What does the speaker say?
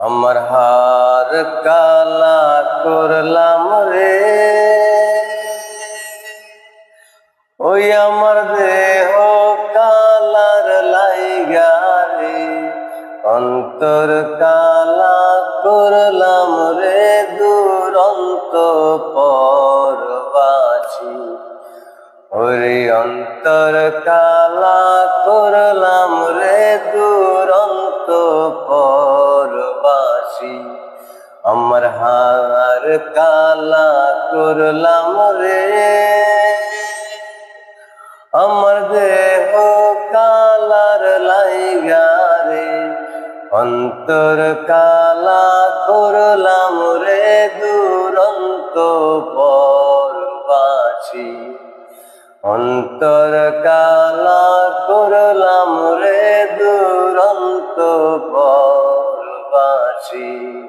আমার হার কালা করলাম রে। ওই আমার দেহ কালার লাইগা রে। অন্তর কালা করলাম রে, দুরন্ত পরবাসী ওরে অন্তর কালা করলাম আমার হার কালা করলাম রে। আমার দেহ কালার লাইগা রে। অন্তর কালা করলাম রে, দুরন্ত পরবাসী। অন্তর কালা করলাম রে, দুরন্ত পরবাসী।